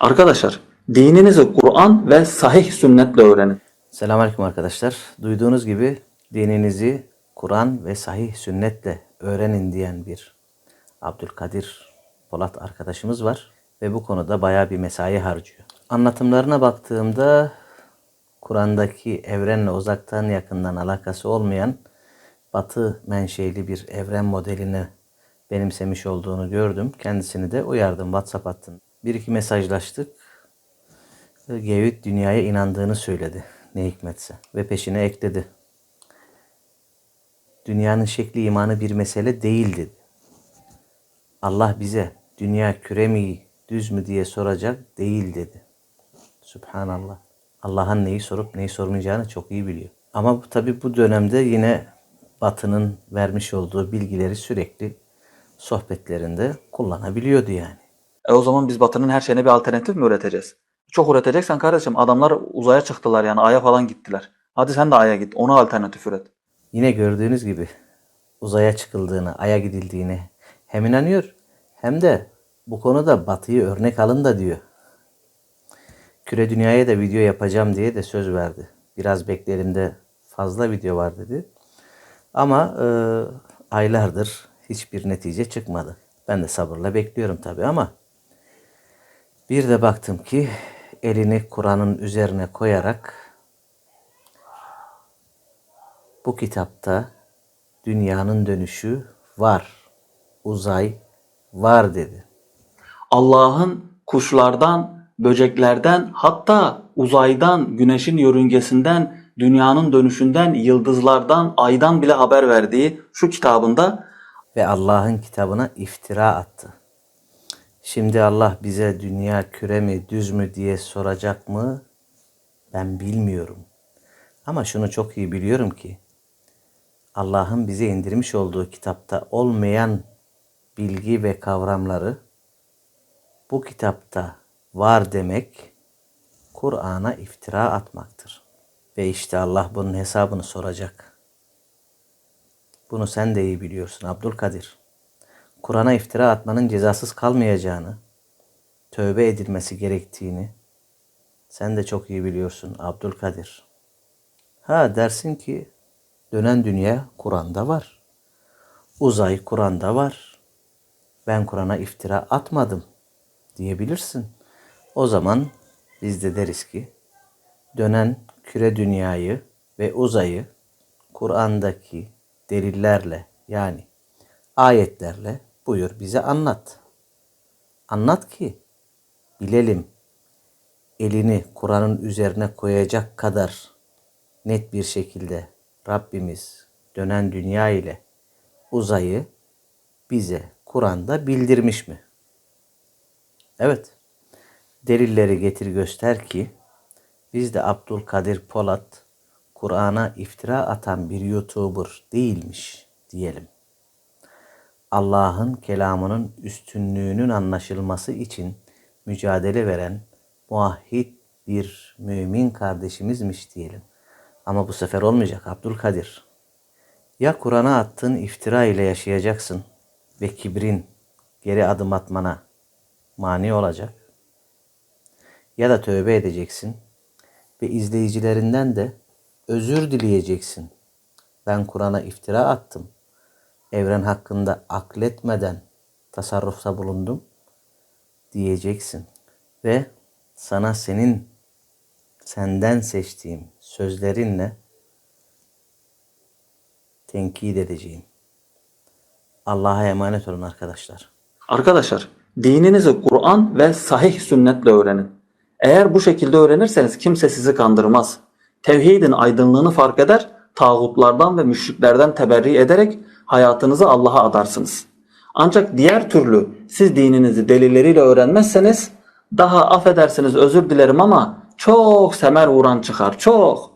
Arkadaşlar dininizi Kur'an ve sahih sünnetle öğrenin. Selamünaleyküm arkadaşlar. Duyduğunuz gibi dininizi Kur'an ve sahih sünnetle öğrenin diyen bir Abdülkadir Polat arkadaşımız var ve bu konuda bayağı bir mesai harcıyor. Anlatımlarına baktığımda Kur'an'daki evrenle uzaktan yakından alakası olmayan batı menşeli bir evren modelini benimsemiş olduğunu gördüm. Kendisini de uyardım WhatsApp attım. Bir iki mesajlaştık. Gevit dünyaya inandığını söyledi ne hikmetse ve peşine ekledi. Dünyanın şekli imanı bir mesele değil dedi. Allah bize dünya küre mi düz mü diye soracak değil dedi. Subhanallah. Allah'ın neyi sorup neyi sormayacağını çok iyi biliyor. Ama tabii bu dönemde yine Batı'nın vermiş olduğu bilgileri sürekli sohbetlerinde kullanabiliyordu yani. E o zaman biz Batı'nın her şeyine bir alternatif mi üreteceğiz? Çok üreteceksen kardeşim adamlar uzaya çıktılar yani Ay'a falan gittiler. Hadi sen de Ay'a git. Ona alternatif üret. Yine gördüğünüz gibi uzaya çıkıldığını, aya gidildiğini hem inanıyor hem de bu konuda Batı'yı örnek alın da diyor. Küre Dünya'ya da video yapacağım diye de söz verdi. Biraz beklerimde fazla video var dedi. Ama e, aylardır hiçbir netice çıkmadı. Ben de sabırla bekliyorum tabii ama bir de baktım ki elini Kur'an'ın üzerine koyarak bu kitapta dünyanın dönüşü var. Uzay var dedi. Allah'ın kuşlardan, böceklerden, hatta uzaydan, güneşin yörüngesinden, dünyanın dönüşünden, yıldızlardan, aydan bile haber verdiği şu kitabında Ve Allah'ın kitabına iftira attı. Şimdi Allah bize dünya küre mi düz mü diye soracak mı? Ben bilmiyorum. Ama şunu çok iyi biliyorum ki Allah'ın bize indirmiş olduğu kitapta olmayan bilgi ve kavramları bu kitapta var demek Kur'an'a iftira atmaktır. Ve işte Allah bunun hesabını soracak. Bunu sen de iyi biliyorsun Abdülkadir. Kur'an'a iftira atmanın cezasız kalmayacağını, tövbe edilmesi gerektiğini sen de çok iyi biliyorsun Abdülkadir. Ha dersin ki dönen dünya Kur'an'da var. Uzay Kur'an'da var. Ben Kur'an'a iftira atmadım diyebilirsin. O zaman biz de deriz ki dönen küre dünyayı ve uzayı Kur'an'daki delillerle yani ayetlerle buyur bize anlat. Anlat ki bilelim elini Kur'an'ın üzerine koyacak kadar net bir şekilde Rabbimiz dönen dünya ile uzayı bize Kur'an'da bildirmiş mi? Evet. Delilleri getir göster ki biz de Abdülkadir Polat Kur'an'a iftira atan bir YouTuber değilmiş diyelim. Allah'ın kelamının üstünlüğünün anlaşılması için mücadele veren muahhid bir mümin kardeşimizmiş diyelim. Ama bu sefer olmayacak Abdülkadir. Ya Kur'an'a attığın iftira ile yaşayacaksın ve kibrin geri adım atmana mani olacak. Ya da tövbe edeceksin ve izleyicilerinden de özür dileyeceksin. Ben Kur'an'a iftira attım. Evren hakkında akletmeden tasarrufta bulundum diyeceksin. Ve sana senin senden seçtiğim sözlerinle tenkit edeceğim. Allah'a emanet olun arkadaşlar. Arkadaşlar dininizi Kur'an ve sahih sünnetle öğrenin. Eğer bu şekilde öğrenirseniz kimse sizi kandırmaz. Tevhidin aydınlığını fark eder, tağutlardan ve müşriklerden teberri ederek hayatınızı Allah'a adarsınız. Ancak diğer türlü siz dininizi delilleriyle öğrenmezseniz daha affedersiniz özür dilerim ama çok semer vuran çıkar çok.